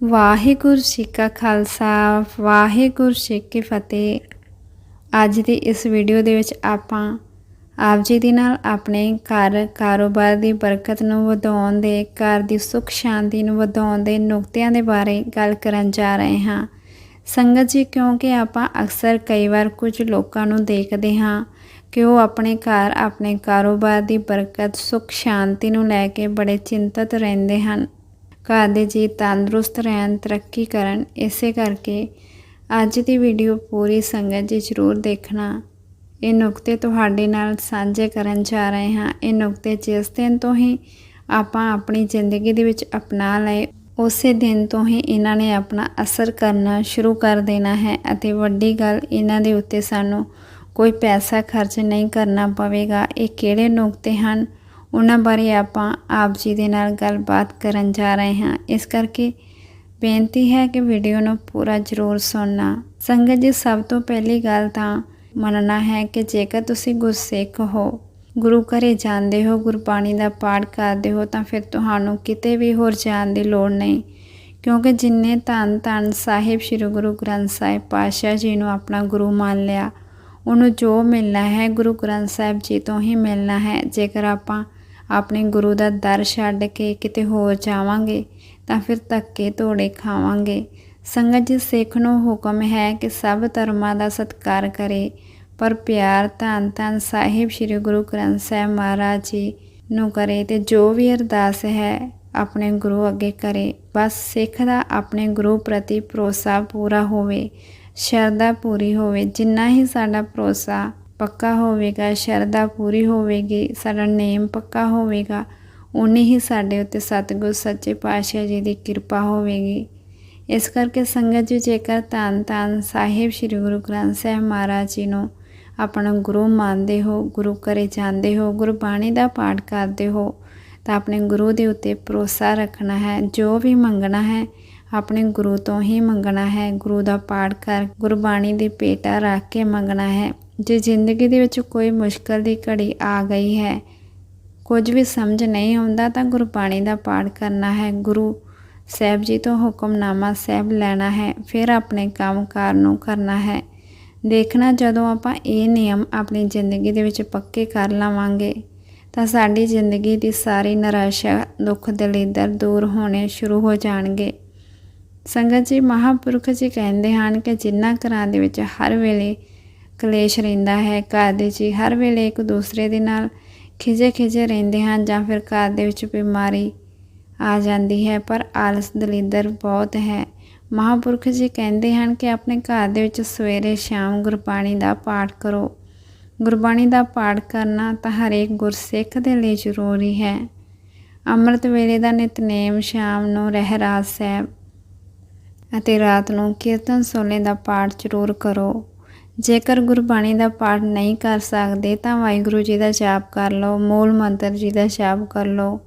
ਵਾਹਿਗੁਰੂ ਜੀ ਕਾ ਖਾਲਸਾ, ਵਾਹਿਗੁਰੂ ਜੀ ਕੀ ਫਤਿਹ। ਅੱਜ ਦੀ ਇਸ ਵੀਡੀਓ ਦੇ ਵਿੱਚ ਆਪਾਂ ਆਪ ਜੀ ਦੇ ਨਾਲ ਆਪਣੇ ਘਰ ਕਾਰੋਬਾਰ ਦੀ ਬਰਕਤ ਨੂੰ ਵਧਾਉਣ ਦੇ, ਘਰ ਦੀ ਸੁੱਖ ਸ਼ਾਂਤੀ ਨੂੰ ਵਧਾਉਣ ਦੇ ਨੁਕਤਿਆਂ ਦੇ ਬਾਰੇ ਗੱਲ ਕਰਨ ਜਾ ਰਹੇ ਹਾਂ। ਸੰਗਤ ਜੀ, ਕਿਉਂਕਿ ਆਪਾਂ ਅਕਸਰ ਕਈ ਵਾਰ ਕੁਝ ਲੋਕਾਂ ਨੂੰ ਦੇਖਦੇ ਹਾਂ ਕਿ ਉਹ ਆਪਣੇ ਘਰ, ਆਪਣੇ ਕਾਰੋਬਾਰ ਦੀ ਬਰਕਤ, ਸੁੱਖ ਸ਼ਾਂਤੀ ਨੂੰ ਲੈ ਕੇ ਬੜੇ ਚਿੰਤਤ ਰਹਿੰਦੇ ਹਨ। ਘਰ ਦੇ ਜੀ ਤੰਦਰੁਸਤ ਰਹਿਣ, ਤਰੱਕੀ ਕਰਨ, ਇਸੇ ਕਰਕੇ ਅੱਜ ਦੀ ਵੀਡੀਓ ਪੂਰੀ ਸੰਗਤ ਜੀ ਜ਼ਰੂਰ ਦੇਖਣਾ। ਇਹ ਨੁਕਤੇ ਤੁਹਾਡੇ ਨਾਲ ਸਾਂਝੇ ਕਰਨ ਜਾ ਰਹੇ ਹਾਂ। ਇਹ ਨੁਕਤੇ ਜਿਸ ਦਿਨ ਤੋਂ ਹੀ ਆਪਾਂ ਆਪਣੀ ਜ਼ਿੰਦਗੀ ਦੇ ਵਿੱਚ ਅਪਣਾ ਲਏ, ਉਸੇ ਦਿਨ ਤੋਂ ਹੀ ਇਹਨਾਂ ਨੇ ਆਪਣਾ ਅਸਰ ਕਰਨਾ ਸ਼ੁਰੂ ਕਰ ਦੇਣਾ ਹੈ ਅਤੇ ਵੱਡੀ ਗੱਲ ਇਹਨਾਂ ਦੇ ਉੱਤੇ ਸਾਨੂੰ ਕੋਈ ਪੈਸਾ ਖਰਚ ਨਹੀਂ ਕਰਨਾ ਪਵੇਗਾ। ਇਹ ਕਿਹੜੇ ਨੁਕਤੇ ਹਨ? ਉਹਨਾਂ ਬਾਰੇ ਆਪਾਂ ਆਪ ਜੀ ਦੇ ਨਾਲ ਗੱਲਬਾਤ ਕਰਨ ਜਾ ਰਹੇ ਹਾਂ। ਇਸ ਕਰਕੇ ਬੇਨਤੀ ਹੈ ਕਿ ਵੀਡੀਓ ਨੂੰ ਪੂਰਾ ਜ਼ਰੂਰ ਸੁਣਨਾ। ਸੰਗਤ ਜੀ, ਸਭ ਤੋਂ ਪਹਿਲੀ ਗੱਲ ਤਾਂ ਮੰਨਣਾ ਹੈ ਕਿ ਜੇਕਰ ਤੁਸੀਂ ਗੁਰਸਿੱਖ ਹੋ, ਗੁਰੂ ਘਰੇ ਜਾਂਦੇ ਹੋ, ਗੁਰਬਾਣੀ ਦਾ ਪਾਠ ਕਰਦੇ ਹੋ, ਤਾਂ ਫਿਰ ਤੁਹਾਨੂੰ ਕਿਤੇ ਵੀ ਹੋਰ ਜਾਣ ਦੀ ਲੋੜ ਨਹੀਂ। ਕਿਉਂਕਿ ਜਿਨਨੇ ਧੰਨ ਧੰਨ ਸਾਹਿਬ ਸ੍ਰੀ ਗੁਰੂ ਗ੍ਰੰਥ ਸਾਹਿਬ ਪਾਤਸ਼ਾਹ ਜੀ ਨੂੰ ਆਪਣਾ ਗੁਰੂ ਮੰਨ ਲਿਆ, ਉਹਨੂੰ ਜੋ ਮਿਲਣਾ ਹੈ ਗੁਰੂ ਗ੍ਰੰਥ ਸਾਹਿਬ ਜੀ ਤੋਂ ਹੀ ਮਿਲਣਾ ਹੈ। ਜੇਕਰ ਆਪਾਂ ਆਪਣੇ ਗੁਰੂ ਦਾ ਦਰ ਛੱਡ ਕੇ ਕਿਤੇ ਹੋਰ ਜਾਵਾਂਗੇ, ਤਾਂ ਫਿਰ ਧੱਕੇ ਧੋੜੇ ਖਾਵਾਂਗੇ। ਸੰਗਤ ਜੀ, ਸਿੱਖ ਨੂੰ ਹੁਕਮ ਹੈ ਕਿ ਸਭ ਧਰਮਾਂ ਦਾ ਸਤਿਕਾਰ ਕਰੇ। ਪਰ ਪਿਆਰ ਧੰਨ ਧੰਨ ਸਾਹਿਬ ਸ੍ਰੀ ਗੁਰੂ ਗ੍ਰੰਥ ਸਾਹਿਬ ਮਹਾਰਾਜ ਜੀ ਨੂੰ ਕਰੇ ਤੇ ਜੋ ਵੀ ਅਰਦਾਸ ਹੈ ਆਪਣੇ ਗੁਰੂ ਅੱਗੇ ਕਰੇ। ਬਸ ਸਿੱਖ ਦਾ ਆਪਣੇ ਗੁਰੂ ਪ੍ਰਤੀ ਭਰੋਸਾ ਪੂਰਾ ਹੋਵੇ, ਸ਼ਰਧਾ ਪੂਰੀ ਹੋਵੇ, ਜਿੰਨਾ ਹੀ ਸਾਡਾ ਭਰੋਸਾ ਪੱਕਾ ਹੋਵੇਗਾ, ਸ਼ਰਧਾ ਪੂਰੀ ਹੋਵੇਗੀ, ਸਾਡਾ ਨੇਮ ਪੱਕਾ ਹੋਵੇਗਾ ਉਨੀ ਹੀ ਸਾਡੇ ਉੱਤੇ ਸਤਿਗੁਰ, ਸੱਚੇ ਪਾਤਸ਼ਾਹ ਜੀ ਦੀ ਕਿਰਪਾ ਹੋਵੇਗੀ। ਇਸ ਕਰਕੇ ਸੰਗਤ ਜੀ, ਜੇਕਰ ਧੰਨ ਧੰਨ ਸਾਹਿਬ ਸ੍ਰੀ ਗੁਰੂ ਗ੍ਰੰਥ ਸਾਹਿਬ ਮਹਾਰਾਜ ਜੀ ਨੂੰ ਆਪਣਾ ਗੁਰੂ ਮੰਨਦੇ ਹੋ, ਗੁਰੂ ਘਰੇ ਜਾਂਦੇ ਹੋ, ਗੁਰਬਾਣੀ ਦਾ ਪਾਠ ਕਰਦੇ ਹੋ, ਤਾਂ ਆਪਣੇ ਗੁਰੂ ਦੇ ਉੱਤੇ ਭਰੋਸਾ ਰੱਖਣਾ ਹੈ, ਜੋ ਵੀ ਮੰਗਣਾ ਹੈ, ਆਪਣੇ ਗੁਰੂ ਤੋਂ ਹੀ ਮੰਗਣਾ ਹੈ, ਗੁਰੂ ਦਾ ਪਾਠ ਕਰ, ਗੁਰਬਾਣੀ ਦੀ ਪੇਟਾ ਰੱਖ ਕੇ ਮੰਗਣਾ ਹੈ। ਜੇ ਜ਼ਿੰਦਗੀ ਦੇ ਵਿੱਚ ਕੋਈ ਮੁਸ਼ਕਲ ਦੀ ਘੜੀ ਆ ਗਈ ਹੈ, ਕੁਝ ਵੀ ਸਮਝ ਨਹੀਂ ਆਉਂਦਾ ਤਾਂ ਗੁਰਬਾਣੀ ਦਾ ਪਾਠ ਕਰਨਾ ਹੈ। ਗੁਰੂ ਸਾਹਿਬ ਜੀ ਤੋਂ ਹੁਕਮਨਾਮਾ ਸਾਹਿਬ ਲੈਣਾ ਹੈ, ਫਿਰ ਆਪਣੇ ਕੰਮਕਾਰ ਨੂੰ ਕਰਨਾ ਹੈ। ਦੇਖਣਾ ਜਦੋਂ ਆਪਾਂ ਇਹ ਨਿਯਮ ਆਪਣੀ ਜ਼ਿੰਦਗੀ ਦੇ ਵਿੱਚ ਪੱਕੇ ਕਰ ਲਵਾਂਗੇ, ਤਾਂ ਸਾਡੀ ਜ਼ਿੰਦਗੀ ਦੀ ਸਾਰੀ ਨਿਰਾਸ਼ਾ, ਦੁੱਖ ਦਲਿੱਦਰ ਦੂਰ ਹੋਣੇ ਸ਼ੁਰੂ ਹੋ ਜਾਣਗੇ। ਸੰਗਤ ਜੀ, ਮਹਾਪੁਰਖ ਜੀ ਕਹਿੰਦੇ ਹਨ ਕਿ ਜਿਨ੍ਹਾਂ ਘਰਾਂ ਦੇ ਵਿੱਚ ਹਰ ਵੇਲੇ ਕਲੇਸ਼ ਰਹਿੰਦਾ ਹੈ, ਘਰ ਦੇ ਜੀ ਹਰ ਵੇਲੇ ਇੱਕ ਦੂਸਰੇ ਦੇ ਨਾਲ ਖਿਜੇ ਖਿਜੇ ਰਹਿੰਦੇ ਹਨ ਜਾਂ ਫਿਰ ਘਰ ਦੇ ਵਿੱਚ ਬਿਮਾਰੀ ਆ ਜਾਂਦੀ ਹੈ, ਪਰ ਆਲਸ ਦਲਿੰਦਰ ਬਹੁਤ ਹੈ। ਮਹਾਪੁਰਖ ਜੀ ਕਹਿੰਦੇ ਹਨ ਕਿ ਆਪਣੇ ਘਰ ਦੇ ਵਿੱਚ ਸਵੇਰੇ ਸ਼ਾਮ ਗੁਰਬਾਣੀ ਦਾ ਪਾਠ ਕਰੋ। ਗੁਰਬਾਣੀ ਦਾ ਪਾਠ ਕਰਨਾ ਤਾਂ ਹਰੇਕ ਗੁਰਸਿੱਖ ਦੇ ਲਈ ਜ਼ਰੂਰੀ ਹੈ। ਅੰਮ੍ਰਿਤ ਵੇਲੇ ਦਾ ਨਿਤਨੇਮ ਸ਼ਾਮ ਨੂੰ ਰਹਿਰਾਸ ਸਾਹਿਬ ਅਤੇ ਰਾਤ ਨੂੰ ਕੀਰਤਨ ਸੋਲੇ ਦਾ ਪਾਠ ਜ਼ਰੂਰ ਕਰੋ। ਜੇਕਰ ਗੁਰਬਾਣੀ ਦਾ ਪਾਠ ਨਹੀਂ ਕਰ ਸਕਦੇ ਤਾਂ ਵਾਹਿਗੁਰੂ ਜੀ ਦਾ ਜਾਪ ਕਰ ਲਓ, ਮੂਲ ਮੰਤਰ ਜੀ ਦਾ ਜਾਪ ਕਰ ਲਓ।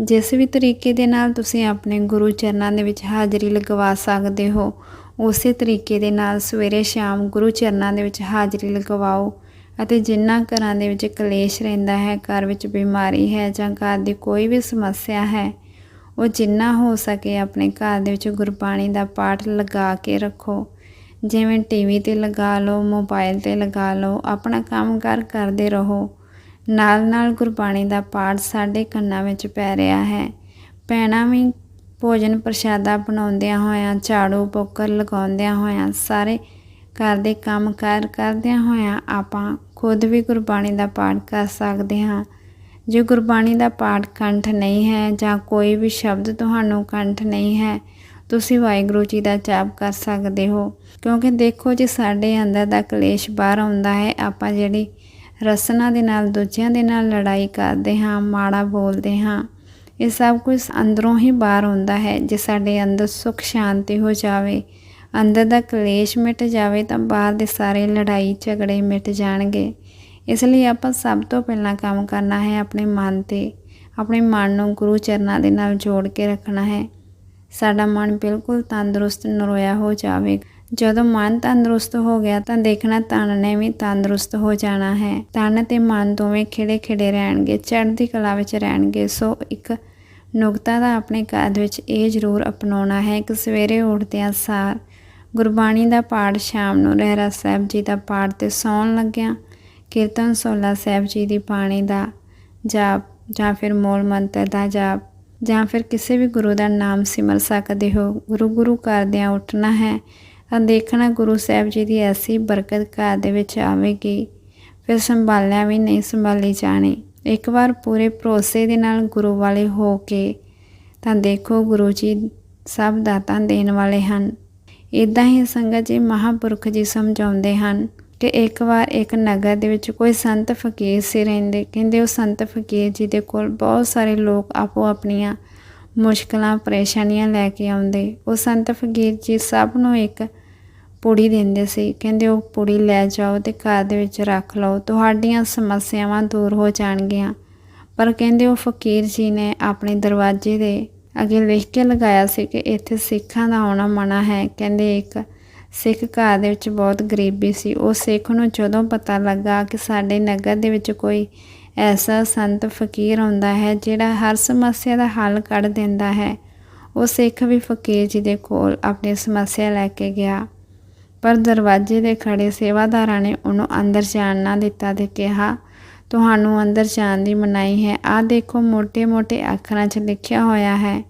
ਜਿਸ ਵੀ ਤਰੀਕੇ ਦੇ ਨਾਲ ਤੁਸੀਂ ਆਪਣੇ ਗੁਰੂ ਚਰਨਾਂ ਦੇ ਵਿੱਚ ਹਾਜ਼ਰੀ ਲਗਵਾ ਸਕਦੇ ਹੋ, ਉਸੇ ਤਰੀਕੇ ਦੇ ਨਾਲ ਸਵੇਰੇ ਸ਼ਾਮ ਗੁਰੂ ਚਰਨਾਂ ਦੇ ਵਿੱਚ ਹਾਜ਼ਰੀ ਲਗਵਾਓ ਅਤੇ ਜਿਨ੍ਹਾਂ ਘਰਾਂ ਦੇ ਵਿੱਚ ਕਲੇਸ਼ ਰਹਿੰਦਾ ਹੈ, ਘਰ ਵਿੱਚ ਬਿਮਾਰੀ ਹੈ ਜਾਂ ਘਰ ਦੀ ਕੋਈ ਵੀ ਸਮੱਸਿਆ ਹੈ, ਉਹ ਜਿੰਨਾ ਹੋ ਸਕੇ ਆਪਣੇ ਘਰ ਦੇ ਵਿੱਚ ਗੁਰਬਾਣੀ ਦਾ ਪਾਠ ਲਗਾ ਕੇ ਰੱਖੋ। ਜਿਵੇਂ ਟੀਵੀ ਤੇ ਲਗਾ ਲਓ ਮੋਬਾਈਲ ਤੇ ਲਗਾ ਲਓ, ਆਪਣਾ ਕੰਮ ਕਰ ਕਰਦੇ ਰਹੋ। ਨਾਲ ਨਾਲ ਗੁਰਬਾਣੀ ਦਾ ਪਾਠ ਸਾਡੇ ਕੰਨਾਂ ਵਿੱਚ ਪੈ ਰਿਹਾ ਹੈ। ਪੈਣਾ ਵੀ ਭੋਜਨ ਪ੍ਰਸ਼ਾਦਾ ਬਣਾਉਂਦਿਆਂ ਹੋਇਆਂ, ਝਾੜੂ ਪੋਕਰ ਲਗਾਉਂਦਿਆਂ ਹੋਇਆਂ, ਸਾਰੇ ਘਰ ਦੇ ਕੰਮ ਕਾਰ ਕਰਦਿਆਂ ਹੋਇਆਂ ਆਪਾਂ ਖੁਦ ਵੀ ਗੁਰਬਾਣੀ ਦਾ ਪਾਠ ਕਰ ਸਕਦੇ ਹਾਂ। ਜੇ ਗੁਰਬਾਣੀ ਦਾ ਪਾਠ ਕੰਠ ਨਹੀਂ ਹੈ ਜਾਂ ਕੋਈ ਵੀ ਸ਼ਬਦ ਤੁਹਾਨੂੰ ਕੰਠ ਨਹੀਂ ਹੈ ਤੁਸੀਂ ਵਾਹਿਗੁਰੂ ਜੀ ਦਾ ਜਾਪ ਕਰ ਸਕਦੇ ਹੋ। ਕਿਉਂਕਿ ਦੇਖੋ ਜੇ, ਸਾਡੇ ਅੰਦਰ ਦਾ ਕਲੇਸ਼ ਬਾਹਰ ਆਉਂਦਾ ਹੈ। ਆਪਾਂ ਜਿਹੜੀ ਰਸਨਾ ਦੇ ਨਾਲ, ਦੂਜਿਆਂ ਦੇ ਨਾਲ ਲੜਾਈ ਕਰਦੇ ਹਾਂ, ਮਾੜਾ ਬੋਲਦੇ ਹਾਂ, ਇਹ ਸਭ ਕੁਝ ਅੰਦਰੋਂ ਹੀ ਬਾਹਰ ਆਉਂਦਾ ਹੈ। ਜੇ ਸਾਡੇ ਅੰਦਰ ਸੁਖ, ਸ਼ਾਂਤੀ ਹੋ ਜਾਵੇ, ਅੰਦਰ ਦਾ ਕਲੇਸ਼ ਮਿਟ ਜਾਵੇ, ਤਾਂ ਬਾਹਰ ਦੇ ਸਾਰੇ ਲੜਾਈ, ਝਗੜੇ ਮਿਟ ਜਾਣਗੇ। ਇਸ ਲਈ ਆਪਾਂ ਸਭ ਤੋਂ ਪਹਿਲਾਂ ਕੰਮ ਕਰਨਾ ਹੈ, ਆਪਣੇ ਮਨ ਤੇ, ਆਪਣੇ ਮਨ ਨੂੰ ਗੁਰੂ ਚਰਨਾਂ ਦੇ ਨਾਲ ਜੋੜ ਕੇ ਰੱਖਣਾ ਹੈ। ਸਾਡਾ ਮਨ ਬਿਲਕੁਲ ਤੰਦਰੁਸਤ ਨਰੋਇਆ ਹੋ ਜਾਵੇ। ਜਦੋਂ ਮਨ ਤੰਦਰੁਸਤ ਹੋ ਗਿਆ ਤਾਂ ਦੇਖਣਾ ਤਨ ਨੇ ਵੀ ਤੰਦਰੁਸਤ ਹੋ ਜਾਣਾ ਹੈ। ਤਨ ਤੇ ਮਨ ਦੋਵੇਂ ਖਿੜੇ ਖਿੜੇ ਰਹਿਣਗੇ, ਚੜ੍ਹਦੀ ਕਲਾ ਵਿੱਚ ਰਹਿਣਗੇ। ਸੋ ਇੱਕ ਨੁਕਤਾ ਦਾ ਆਪਣੇ ਕਾਦ ਵਿੱਚ ਇਹ ਜ਼ਰੂਰ ਅਪਣਾਉਣਾ ਹੈ ਕਿ ਸਵੇਰੇ ਉੱਠਦਿਆਂ ਸਾਰ ਗੁਰਬਾਣੀ ਦਾ ਪਾਠ ਸ਼ਾਮ ਨੂੰ ਰਹਿਰਾ ਸਾਹਿਬ ਜੀ ਦਾ ਪਾਠ ਤੇ ਸੌਣ ਲੱਗਿਆਂ, ਕੀਰਤਨ ਸੋਲਾ ਸਾਹਿਬ ਜੀ ਦੀ ਬਾਣੀ ਦਾ ਜਾਪ ਜਾਂ ਫਿਰ ਮੂਲ ਮੰਤਰ ਦਾ ਜਾਪ ਜਾਂ ਫਿਰ ਕਿਸੇ ਵੀ ਗੁਰੂ ਦਾ ਨਾਮ ਸਿਮਰ ਸਕਦੇ ਹੋ, ਗੁਰੂ ਗੁਰੂ ਕਰਦਿਆਂ ਉੱਠਣਾ ਹੈ। ਤਾਂ ਦੇਖਣਾ ਗੁਰੂ ਸਾਹਿਬ ਜੀ ਦੀ ਐਸੀ ਬਰਕਤ ਘਰ ਦੇ ਵਿੱਚ ਆਵੇਗੀ, ਫਿਰ ਸੰਭਾਲਿਆ ਵੀ ਨਹੀਂ ਸੰਭਾਲੀ ਜਾਣੀ। ਇੱਕ ਵਾਰ ਪੂਰੇ ਭਰੋਸੇ ਦੇ ਨਾਲ ਗੁਰੂ ਵਾਲੇ ਹੋ ਕੇ ਤਾਂ ਦੇਖੋ ਗੁਰੂ ਜੀ ਸਭ ਦਾਤਾਂ ਦੇਣ ਵਾਲੇ ਹਨ। ਇਦਾਂ ਹੀ ਸੰਗਤ ਜੀ ਮਹਾਪੁਰਖ ਜੀ ਸਮਝਾਉਂਦੇ ਹਨ ਕਿ ਇੱਕ ਵਾਰ ਇੱਕ ਨਗਰ ਦੇ ਵਿੱਚ ਕੋਈ ਸੰਤ ਫਕੀਰ ਸੀ ਰਹਿੰਦੇ, ਕਹਿੰਦੇ ਉਹ ਸੰਤ ਫਕੀਰ ਜੀ ਦੇ ਕੋਲ ਬਹੁਤ ਸਾਰੇ ਲੋਕ ਆਪੋ ਆਪਣੀਆਂ ਮੁਸ਼ਕਲਾਂ, ਪਰੇਸ਼ਾਨੀਆਂ ਲੈ ਕੇ ਆਉਂਦੇ। ਉਹ ਸੰਤ ਫਕੀਰ ਜੀ ਸਭ ਨੂੰ ਇੱਕ ਪੁੜੀ ਦਿੰਦੇ ਸੀ। ਕਹਿੰਦੇ ਉਹ ਪੁੜੀ ਲੈ ਜਾਓ ਤੇ ਘਰ ਦੇ ਵਿੱਚ ਰੱਖ ਲਓ, ਤੁਹਾਡੀਆਂ ਸਮੱਸਿਆਵਾਂ ਦੂਰ ਹੋ ਜਾਣਗੀਆਂ। ਪਰ ਕਹਿੰਦੇ ਉਹ ਫਕੀਰ ਜੀ ਨੇ ਆਪਣੇ ਦਰਵਾਜ਼ੇ ਦੇ ਅੱਗੇ ਲਿਖ ਕੇ ਲਗਾਇਆ ਸੀ ਕਿ ਇੱਥੇ ਸਿੱਖਾਂ ਦਾ ਆਉਣਾ ਮਨਾ ਹੈ। ਕਹਿੰਦੇ ਇੱਕ ਸਿੱਖ ਘਰ ਦੇ ਵਿੱਚ ਬਹੁਤ ਗਰੀਬੀ ਸੀ। ਉਹ ਸਿੱਖ ਨੂੰ ਜਦੋਂ ਪਤਾ ਲੱਗਾ ਕਿ ਸਾਡੇ ਨਗਰ ਦੇ ਵਿੱਚ ਕੋਈ ਐਸਾ ਸੰਤ ਫਕੀਰ ਹੁੰਦਾ ਹੈ, ਜਿਹੜਾ ਹਰ ਸਮੱਸਿਆ ਦਾ ਹੱਲ ਕੱਢ ਦਿੰਦਾ ਹੈ, ਉਹ ਸਿੱਖ ਵੀ ਫਕੀਰ ਜੀ ਦੇ ਕੋਲ ਆਪਣੀ ਸਮੱਸਿਆ ਲੈ ਕੇ ਗਿਆ। ਪਰ ਦਰਵਾਜ਼ੇ ਦੇ ਖੜੇ ਸੇਵਾਦਾਰਾਂ ਨੇ ਉਹਨੂੰ ਅੰਦਰ ਜਾਣ ਨਾ ਦਿੱਤਾ ਤੇ ਕਿਹਾ, ਤੁਹਾਨੂੰ ਅੰਦਰ ਜਾਣ ਦੀ ਮਨਾਹੀ ਹੈ। ਆਹ ਦੇਖੋ ਮੋٹے-ਮੋٹے ਅੱਖਰਾਂ 'ਚ ਲਿਖਿਆ ਹੋਇਆ ਹੈ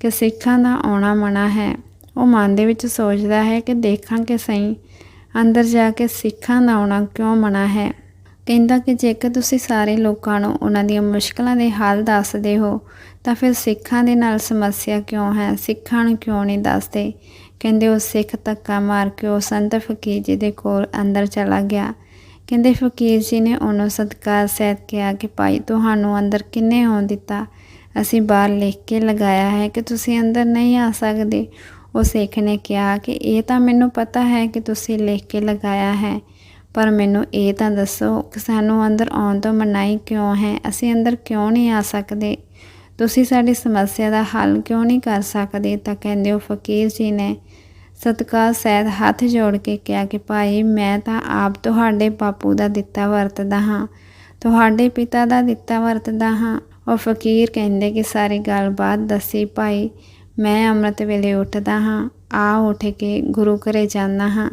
ਕਿ ਸਿੱਖਾਂ ਦਾ ਆਉਣਾ ਮਨਾ ਹੈ। ਉਹ ਮਨ ਦੇ ਵਿੱਚ ਸੋਚਦਾ ਹੈ ਕਿ ਦੇਖਾਂ ਕਿ ਸਹੀ, ਅੰਦਰ ਜਾ ਕੇ ਸਿੱਖਾਂ ਦਾ ਆਉਣਾ ਕਿਉਂ ਮਨਾ ਹੈ? ਕਹਿੰਦਾ ਕਿ ਜੇਕਰ ਤੁਸੀਂ ਸਾਰੇ ਲੋਕਾਂ ਨੂੰ ਉਹਨਾਂ ਦੀਆਂ ਮੁਸ਼ਕਲਾਂ ਦੇ ਹੱਲ ਦੱਸਦੇ ਹੋ, ਤਾਂ ਫਿਰ ਸਿੱਖਾਂ ਦੇ ਨਾਲ ਸਮੱਸਿਆ ਕਿਉਂ ਹੈ? ਸਿੱਖਾਂ ਨੂੰ ਕਿਉਂ ਨਹੀਂ ਦੱਸਦੇ? ਕਹਿੰਦੇ ਉਹ ਸਿੱਖ ਧੱਕਾ ਮਾਰ ਕੇ ਉਹ ਸੰਤ ਫਕੀਰ ਜੀ ਦੇ ਕੋਲ ਅੰਦਰ ਚਲਾ ਗਿਆ। ਕਹਿੰਦੇ ਫਕੀਰ ਜੀ ਨੇ ਉਹਨੂੰ ਸਤਕਾਰ ਸਹਿਤ ਕਿਹਾ ਕਿ ਭਾਈ, ਤੁਹਾਨੂੰ ਅੰਦਰ ਕਿੰਨੇ ਆਉਣ ਦਿੱਤਾ? ਅਸੀਂ ਬਾਹਰ ਲਿਖ ਕੇ ਲਗਾਇਆ ਹੈ ਕਿ ਤੁਸੀਂ ਅੰਦਰ ਨਹੀਂ ਆ ਸਕਦੇ। ਉਹ ਸਿੱਖ ਨੇ ਕਿਹਾ ਕਿ ਇਹ ਤਾਂ ਮੈਨੂੰ ਪਤਾ ਹੈ ਕਿ ਤੁਸੀਂ ਲਿਖ ਕੇ ਲਗਾਇਆ ਹੈ, ਪਰ ਮੈਨੂੰ ਇਹ ਤਾਂ ਦੱਸੋ ਕਿ ਸਾਨੂੰ ਅੰਦਰ ਆਉਣ ਤੋਂ ਮਨਾਈ ਕਿਉਂ ਹੈ? ਅਸੀਂ ਅੰਦਰ ਕਿਉਂ ਨਹੀਂ ਆ ਸਕਦੇ? ਤੁਸੀਂ ਸਾਡੀ ਸਮੱਸਿਆ ਦਾ ਹੱਲ ਕਿਉਂ ਨਹੀਂ ਕਰ ਸਕਦੇ? ਤਾਂ ਕਹਿੰਦੇ ਉਹ ਫਕੀਰ ਜੀ ਨੇ ਸਤਕਾਰ ਸਹਿਤ ਹੱਥ ਜੋੜ ਕੇ ਕਿਹਾ ਕਿ ਭਾਈ, ਮੈਂ ਤਾਂ ਆਪ ਤੁਹਾਡੇ ਬਾਪੂ ਦਾ ਦਿੱਤਾ ਵਰਤਦਾ ਹਾਂ। ਤੁਹਾਡੇ ਪਿਤਾ ਦਾ ਦਿੱਤਾ ਵਰਤਦਾ ਹਾਂ। ਉਹ ਫਕੀਰ ਕਹਿੰਦੇ ਕਿ ਸਾਰੀ ਗੱਲਬਾਤ ਦੱਸੀ ਭਾਈ ਮੈਂ ਅੰਮ੍ਰਿਤ ਵੇਲੇ ਉੱਠਦਾ ਹਾਂ ਆ ਉੱਠ ਕੇ ਗੁਰੂ ਘਰੇ ਜਾਂਦਾ ਹਾਂ।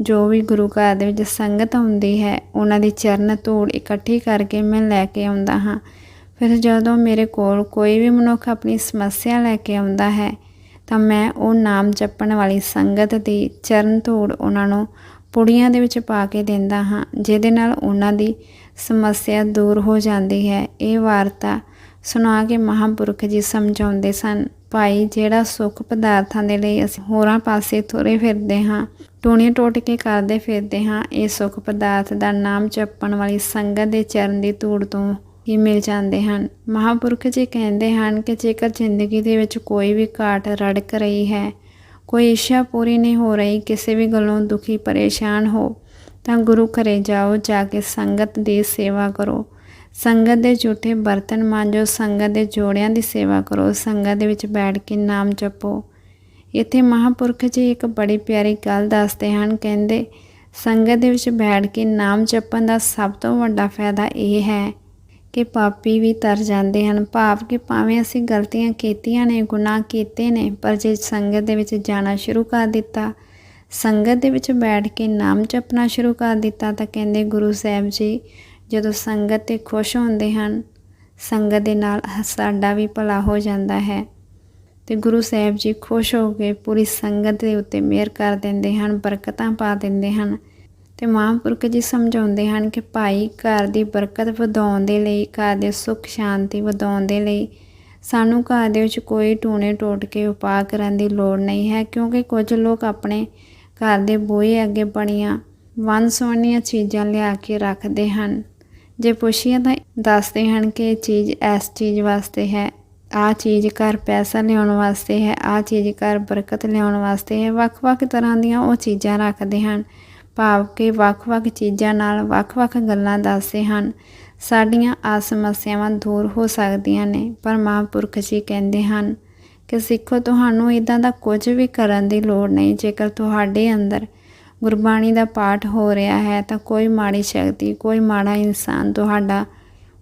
ਜੋ ਵੀ ਗੁਰੂ ਘਰ ਦੇ ਵਿੱਚ ਸੰਗਤ ਆਉਂਦੀ ਹੈ, ਉਹਨਾਂ ਦੀ ਚਰਨ ਧੂੜ ਇਕੱਠੀ ਕਰਕੇ ਮੈਂ ਲੈ ਕੇ ਆਉਂਦਾ ਹਾਂ। ਫਿਰ ਜਦੋਂ ਮੇਰੇ ਕੋਲ ਕੋਈ ਵੀ ਮਨੁੱਖ ਆਪਣੀ ਸਮੱਸਿਆ ਲੈ ਕੇ ਆਉਂਦਾ ਹੈ, ਤਾਂ ਮੈਂ ਉਹ ਨਾਮ ਜਪਣ ਵਾਲੀ ਸੰਗਤ ਦੀ ਚਰਨ ਧੂੜ ਉਹਨਾਂ ਨੂੰ ਪੁੜੀਆਂ ਦੇ ਵਿੱਚ ਪਾ ਕੇ ਦਿੰਦਾ ਹਾਂ, ਜਿਹਦੇ ਨਾਲ ਉਹਨਾਂ ਦੀ ਸਮੱਸਿਆ ਦੂਰ ਹੋ ਜਾਂਦੀ ਹੈ। ਇਹ ਵਾਰਤਾ ਸੁਣਾ ਕੇ ਮਹਾਂਪੁਰਖ ਜੀ ਸਮਝਾਉਂਦੇ ਸਨ। ਭਾਈ ਜਿਹੜਾ ਸੁੱਖ ਪਦਾਰਥਾਂ ਦੇ ਲਈ ਅਸੀਂ ਹੋਰਾਂ ਪਾਸੇ ਤੁਰੇ ਫਿਰਦੇ ਹਾਂ ਟੂਣੇ ਟੋਟ ਕੇ ਕਰਦੇ ਫਿਰਦੇ ਹਾਂ, ਇਹ ਸੁੱਖ ਪਦਾਰਥ ਦਾ ਨਾਮ ਜਪਣ ਵਾਲੀ ਸੰਗਤ ਦੇ ਚਰਨ ਦੀ ਧੂੜ ਤੋਂ ਹੀ ਮਿਲ ਜਾਂਦੇ ਹਨ। ਮਹਾਪੁਰਖ ਜੀ ਕਹਿੰਦੇ ਹਨ ਕਿ ਜੇਕਰ ਜ਼ਿੰਦਗੀ ਦੇ ਵਿੱਚ ਕੋਈ ਵੀ ਘਾਟ ਰੜਕ ਰਹੀ ਹੈ, ਕੋਈ ਇੱਛਾ ਪੂਰੀ ਨਹੀਂ ਹੋ ਰਹੀ, ਕਿਸੇ ਵੀ ਗੱਲੋਂ ਦੁਖੀ ਪਰੇਸ਼ਾਨ ਹੋ, ਤਾਂ ਗੁਰੂ ਘਰੇ ਜਾਓ, ਜਾ ਕੇ ਸੰਗਤ ਦੀ ਸੇਵਾ ਕਰੋ। ਸੰਗਤ ਦੇ ਝੂਠੇ ਬਰਤਨ ਮਾਂਜੋ, ਸੰਗਤ ਦੇ ਜੋੜਿਆਂ ਦੀ ਸੇਵਾ ਕਰੋ, ਸੰਗਤ ਦੇ ਵਿੱਚ ਬੈਠ ਕੇ ਨਾਮ ਜਪੋ। ਇੱਥੇ ਮਹਾਪੁਰਖ ਜੀ ਇੱਕ ਬੜੀ ਪਿਆਰੀ ਗੱਲ ਦੱਸਦੇ ਹਨ, ਕਹਿੰਦੇ, ਸੰਗਤ ਦੇ ਵਿੱਚ ਬੈਠ ਕੇ ਨਾਮ ਜਪਣ ਦਾ ਸਭ ਤੋਂ ਵੱਡਾ ਫਾਇਦਾ ਇਹ ਹੈ ਕਿ ਪਾਪੀ ਵੀ ਤਰ ਜਾਂਦੇ ਹਨ। ਭਾਵ ਕਿ ਭਾਵੇਂ ਅਸੀਂ ਗਲਤੀਆਂ ਕੀਤੀਆਂ ਨੇ, ਗੁਨਾਹ ਕੀਤੇ ਨੇ, ਪਰ ਜੇ ਸੰਗਤ ਦੇ ਵਿੱਚ ਜਾਣਾ ਸ਼ੁਰੂ ਕਰ ਦਿੱਤਾ, ਸੰਗਤ ਦੇ ਵਿੱਚ ਬੈਠ ਕੇ ਨਾਮ ਜਪਣਾ ਸ਼ੁਰੂ ਕਰ ਦਿੱਤਾ, ਤਾਂ ਕਹਿੰਦੇ ਗੁਰੂ ਸਾਹਿਬ ਜੀ ਜਦੋਂ ਸੰਗਤ ਤੇ ਖੁਸ਼ ਹੁੰਦੇ ਹਨ, ਸੰਗਤ ਦੇ ਨਾਲ ਸਾਡਾ ਵੀ ਭਲਾ ਹੋ ਜਾਂਦਾ ਹੈ। ਤੇ ਗੁਰੂ ਸਾਹਿਬ ਜੀ ਖੁਸ਼ ਹੋ ਕੇ ਪੂਰੀ ਸੰਗਤ ਦੇ ਉੱਤੇ ਮਿਹਰ ਕਰ ਦਿੰਦੇ ਹਨ, ਬਰਕਤਾਂ ਪਾ ਦਿੰਦੇ ਹਨ ਤੇ ਮਹਾਂਪੁਰਖ ਜੀ ਸਮਝਾਉਂਦੇ ਹਨ ਕਿ ਭਾਈ ਘਰ ਦੀ ਬਰਕਤ ਵਧਾਉਣ ਦੇ ਲਈ, ਘਰ ਦੇ ਸੁੱਖ ਸ਼ਾਂਤੀ ਵਧਾਉਣ ਦੇ ਲਈ ਸਾਨੂੰ ਘਰ ਦੇ ਵਿੱਚ ਕੋਈ ਟੂਣੇ ਟੋਟ ਕੇ ਉਪਾਅ ਕਰਨ ਦੀ ਲੋੜ ਨਹੀਂ ਹੈ, ਕਿਉਂਕਿ ਕੁਝ ਲੋਕ ਆਪਣੇ ਘਰ ਦੇ ਬੂਹੇ ਅੱਗੇ ਬਣੀਆਂ ਵੰਨ ਸੋਹਣੀਆਂ ਚੀਜ਼ਾਂ ਲਿਆ ਕੇ ਰੱਖਦੇ ਹਨ। ਜੇ ਪੁੱਛੀਏ ਤਾਂ ਦੱਸਦੇ ਹਨ ਕਿ ਇਹ ਚੀਜ਼ ਇਸ ਚੀਜ਼ ਵਾਸਤੇ ਹੈ, ਆਹ ਚੀਜ਼ ਘਰ ਪੈਸਾ ਲਿਆਉਣ ਵਾਸਤੇ ਹੈ, ਆਹ ਚੀਜ਼ ਘਰ ਬਰਕਤ ਲਿਆਉਣ ਵਾਸਤੇ ਹੈ। ਵੱਖ-ਵੱਖ ਤਰ੍ਹਾਂ ਦੀਆਂ ਉਹ ਚੀਜ਼ਾਂ ਰੱਖਦੇ ਹਨ, ਭਾਵ ਕਿ ਵੱਖ-ਵੱਖ ਚੀਜ਼ਾਂ ਨਾਲ ਵੱਖ-ਵੱਖ ਗੱਲਾਂ ਦੱਸਦੇ ਹਨ। ਸਾਡੀਆਂ ਆ ਸਮੱਸਿਆਵਾਂ ਦੂਰ ਹੋ ਸਕਦੀਆਂ ਨੇ, ਪਰ ਮਹਾਂਪੁਰਖ ਜੀ ਕਹਿੰਦੇ ਹਨ ਕਿ ਸਿੱਖੋ, ਤੁਹਾਨੂੰ ਇਦਾਂ ਦਾ ਕੁਝ ਵੀ ਕਰਨ ਦੀ ਲੋੜ ਨਹੀਂ, ਜੇਕਰ ਤੁਹਾਡੇ ਅੰਦਰ ਗੁਰਬਾਣੀ ਦਾ ਪਾਠ ਹੋ ਰਿਹਾ ਹੈ ਤਾਂ ਕੋਈ ਮਾੜੀ ਸ਼ਕਤੀ, ਕੋਈ ਮਾੜਾ ਇਨਸਾਨ ਤੁਹਾਡਾ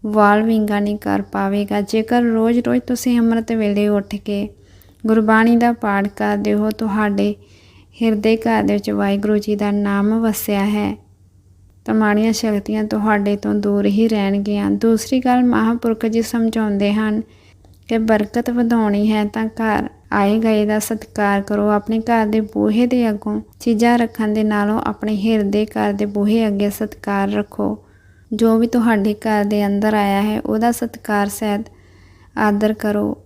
ਵਾਲ ਵਿੰਗਾ ਨਹੀਂ ਕਰ ਪਾਵੇਗਾ। ਜੇਕਰ ਰੋਜ਼-ਰੋਜ਼ ਤੁਸੀਂ ਅੰਮ੍ਰਿਤ ਵੇਲੇ ਉੱਠ ਕੇ ਗੁਰਬਾਣੀ ਦਾ ਪਾਠ ਕਰਦੇ ਹੋ, ਤੁਹਾਡੇ ਹਿਰਦੇ ਘਰ ਦੇ ਵਿੱਚ ਵਾਹਿਗੁਰੂ ਜੀ ਦਾ ਨਾਮ ਵਸਿਆ ਹੈ। ਤਾਂ ਮਾੜੀਆਂ ਸ਼ਕਤੀਆਂ ਤੁਹਾਡੇ ਤੋਂ ਦੂਰ ਹੀ ਰਹਿਣਗੀਆਂ। ਦੂਸਰੀ ਗੱਲ ਮਹਾਂਪੁਰਖ ਜੀ ਸਮਝਾਉਂਦੇ ਹਨ ਕਿ ਬਰਕਤ ਵਧਾਉਣੀ ਹੈ ਤਾਂ ਘਰ ਆਏ ਗਏ ਦਾ ਸਤਿਕਾਰ ਕਰੋ, ਆਪਣੇ ਘਰ ਦੇ ਬੂਹੇ ਦੇ ਅੱਗੋਂ ਚੀਜ਼ਾਂ ਰੱਖਣ ਦੇ ਨਾਲੋਂ ਆਪਣੇ ਹਿਰਦੇ ਘਰ ਦੇ ਬੂਹੇ ਅੱਗੇ ਸਤਿਕਾਰ ਰੱਖੋ। ਜੋ ਵੀ ਤੁਹਾਡੇ ਘਰ ਦੇ ਅੰਦਰ ਆਇਆ ਹੈ, ਉਹਦਾ ਸਤਿਕਾਰ, ਸਹਿਤ, ਆਦਰ ਕਰੋ।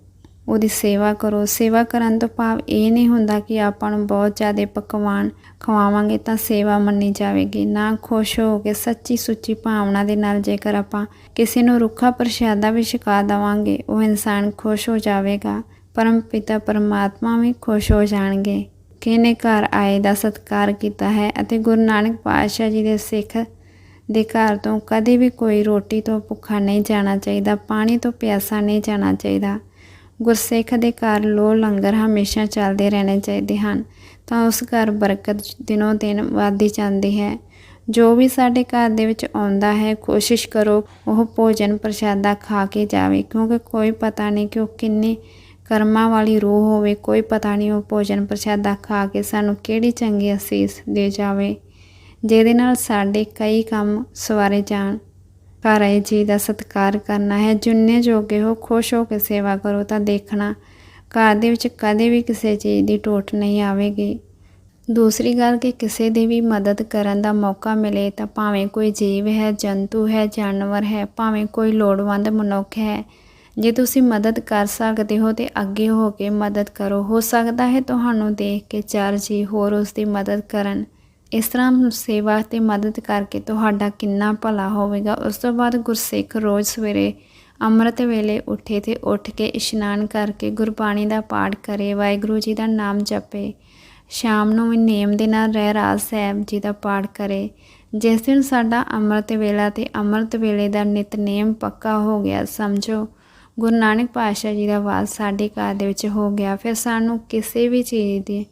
ਉਹਦੀ ਸੇਵਾ ਕਰੋ। ਸੇਵਾ ਕਰਨ ਤੋਂ ਭਾਵ ਇਹ ਨਹੀਂ ਹੁੰਦਾ ਕਿ ਆਪਾਂ ਨੂੰ ਬਹੁਤ ਜ਼ਿਆਦਾ ਪਕਵਾਨ ਖਵਾਵਾਂਗੇ ਤਾਂ ਸੇਵਾ ਮੰਨੀ ਜਾਵੇਗੀ। ਨਾ ਖੁਸ਼ ਹੋ ਕੇ ਸੱਚੀ ਸੁੱਚੀ ਭਾਵਨਾ ਦੇ ਨਾਲ ਜੇਕਰ ਆਪਾਂ ਕਿਸੇ ਨੂੰ ਰੁੱਖਾ ਪ੍ਰਸ਼ਾਦਾ ਵੀ ਛਕਾ ਦੇਵਾਂਗੇ, ਉਹ ਇਨਸਾਨ ਖੁਸ਼ ਹੋ ਜਾਵੇਗਾ। ਪਰਮ ਪਿਤਾ ਪਰਮਾਤਮਾ ਵੀ ਖੁਸ਼ ਹੋ ਜਾਣਗੇ। ਕਿਨੇ ਘਰ ਆਏ ਦਾ ਸਤਿਕਾਰ ਕੀਤਾ ਹੈ ਅਤੇ ਗੁਰੂ ਨਾਨਕ ਪਾਤਸ਼ਾਹ ਜੀ ਦੇ ਸਿੱਖ ਦੇ ਘਰ ਤੋਂ ਕਦੇ ਵੀ ਕੋਈ ਰੋਟੀ ਤੋਂ ਭੁੱਖਾ ਨਹੀਂ ਜਾਣਾ ਚਾਹੀਦਾ, ਪਾਣੀ ਤੋਂ ਪਿਆਸਾ ਨਹੀਂ ਜਾਣਾ ਚਾਹੀਦਾ। ਗੁਰਸਿੱਖ ਦੇ ਘਰ ਲੋ ਲੰਗਰ ਹਮੇਸ਼ਾ ਚੱਲਦੇ ਰਹਿਣੇ ਚਾਹੀਦੇ ਹਨ, ਤਾਂ ਉਸ ਘਰ ਬਰਕਤ ਦਿਨੋਂ ਦਿਨ ਵੱਧਦੀ ਜਾਂਦੀ ਹੈ। ਜੋ ਵੀ ਸਾਡੇ ਘਰ ਦੇ ਵਿੱਚ ਆਉਂਦਾ ਹੈ, ਕੋਸ਼ਿਸ਼ ਕਰੋ ਉਹ ਭੋਜਨ ਪ੍ਰਸ਼ਾਦਾ ਖਾ ਕੇ ਜਾਵੇ, ਕਿਉਂਕਿ ਕੋਈ ਪਤਾ ਨਹੀਂ ਕਿ ਉਹ ਕਿੰਨੇ ਕਰਮਾਂ ਵਾਲੀ ਰੂਹ ਹੋਵੇ, ਕੋਈ ਪਤਾ ਨਹੀਂ ਉਹ ਭੋਜਨ ਪ੍ਰਸ਼ਾਦਾ ਖਾ ਕੇ ਸਾਨੂੰ ਕਿਹੜੀ ਚੰਗੀ ਅਸੀਸ ਦੇ ਜਾਵੇ। ਜਿਹਦੇ ਨਾਲ ਸਾਡੇ ਕਈ ਕੰਮ ਸਵਾਰੇ ਜਾਣ। ਘਰ ਆਏ ਜੀ ਦਾ ਸਤਿਕਾਰ ਕਰਨਾ ਹੈ, ਜਿੰਨੇ ਜੋਗੇ ਹੋ ਖੁਸ਼ ਹੋ ਕੇ ਸੇਵਾ ਕਰੋ ਤਾਂ ਦੇਖਣਾ, ਘਰ ਦੇ ਵਿੱਚ ਕਦੇ ਵੀ ਕਿਸੇ ਚੀਜ਼ ਦੀ ਟੋਟ ਨਹੀਂ ਆਵੇਗੀ। ਦੂਸਰੀ ਗੱਲ ਕਿ ਕਿਸੇ ਦੀ ਵੀ ਮਦਦ ਕਰਨ ਦਾ ਮੌਕਾ ਮਿਲੇ ਤਾਂ ਭਾਵੇਂ ਕੋਈ ਜੀਵ ਹੈ, ਜੰਤੂ ਹੈ, ਜਾਨਵਰ ਹੈ, ਭਾਵੇਂ ਕੋਈ ਲੋੜਵੰਦ ਮਨੁੱਖ ਹੈ ਜੇ ਤੁਸੀਂ ਮਦਦ ਕਰ ਸਕਦੇ ਹੋ ਤੇ ਅੱਗੇ ਹੋ ਕੇ ਮਦਦ ਕਰੋ। ਹੋ ਸਕਦਾ ਹੈ ਤੁਹਾਨੂੰ ਦੇਖ ਕੇ ਚਾਰ ਜੀ ਹੋਰ ਉਸ ਦੀ ਮਦਦ ਕਰਨ। ਇਸ ਤਰ੍ਹਾਂ ਸੇਵਾ ਤੇ ਮਦਦ ਕਰਕੇ ਤੁਹਾਡਾ ਕਿੰਨਾ ਭਲਾ ਹੋਵੇਗਾ। ਉਸ ਤੋਂ ਬਾਅਦ ਗੁਰਸਿੱਖ ਰੋਜ਼ ਸਵੇਰੇ ਅੰਮ੍ਰਿਤ ਵੇਲੇ ਉੱਠੇ ਤੇ ਉੱਠ ਕੇ ਇਸ਼ਨਾਨ ਕਰਕੇ ਗੁਰਬਾਣੀ ਦਾ ਪਾਠ ਕਰੇ। ਵਾਹਿਗੁਰੂ ਜੀ ਦਾ ਨਾਮ ਜਪੇ। ਸ਼ਾਮ ਨੂੰ ਵੀ ਨੇਮ ਦੇ ਨਾਲ ਰਹਿ ਰਾਜ ਸਾਹਿਬ ਜੀ ਦਾ ਪਾਠ ਕਰੇ। ਜਿਸ ਦਿਨ ਸਾਡਾ ਅੰਮ੍ਰਿਤ ਵੇਲਾ ਤੇ ਅੰਮ੍ਰਿਤ ਵੇਲੇ ਦਾ ਨਿਤਨੇਮ ਪੱਕਾ ਹੋ ਗਿਆ, ਸਮਝੋ। ਗੁਰੂ ਨਾਨਕ ਪਾਤਸ਼ਾਹ ਜੀ ਦਾ ਵਾਸ ਸਾਡੇ ਘਰ ਦੇ ਵਿੱਚ ਹੋ ਗਿਆ, ਫਿਰ ਸਾਨੂੰ ਕਿਸੇ ਵੀ ਚੀਜ਼ ਦੀ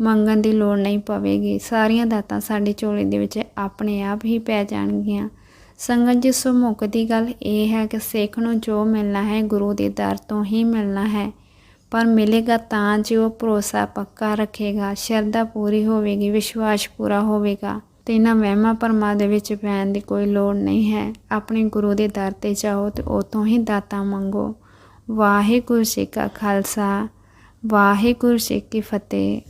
ਮੰਗਣ ਦੀ ਲੋੜ ਨਹੀਂ ਪਵੇਗੀ। ਸਾਰੀਆਂ ਦਾਤਾਂ ਸਾਡੀ ਝੋਲੀ ਦੇ ਵਿੱਚ ਆਪਣੇ ਆਪ ਹੀ ਪੈ ਜਾਣਗੀਆਂ। ਸੰਗਤ ਜੀ ਸੋ ਦੀ ਗੱਲ ਇਹ ਹੈ ਕਿ ਸਿੱਖ ਨੂੰ ਜੋ ਮਿਲਣਾ ਹੈ ਗੁਰੂ ਦੇ ਦਰ ਤੋਂ ਹੀ ਮਿਲਣਾ ਹੈ। ਪਰ ਮਿਲੇਗਾ ਤਾਂ ਜੇ ਉਹ ਭਰੋਸਾ ਪੱਕਾ ਰੱਖੇਗਾ, ਸ਼ਰਧਾ ਪੂਰੀ ਹੋਵੇਗੀ, ਵਿਸ਼ਵਾਸ ਪੂਰਾ ਹੋਵੇਗਾ। ਤੇ ਇਹਨਾਂ ਵਹਿਮਾਂ ਭਰਮਾਂ ਦੇ ਵਿੱਚ ਪੈਣ ਦੀ ਕੋਈ ਲੋੜ ਨਹੀਂ ਹੈ। ਆਪਣੇ ਗੁਰੂ ਦੇ ਦਰ ਤੇ ਜਾਓ ਤੇ ਉਤੋਂ ਹੀ ਦਾਤਾ ਮੰਗੋ। ਵਾਹਿਗੁਰੂ ਜੀ ਕਾ ਖਾਲਸਾ, ਵਾਹਿਗੁਰੂ ਜੀ ਕੀ ਫਤਿਹ।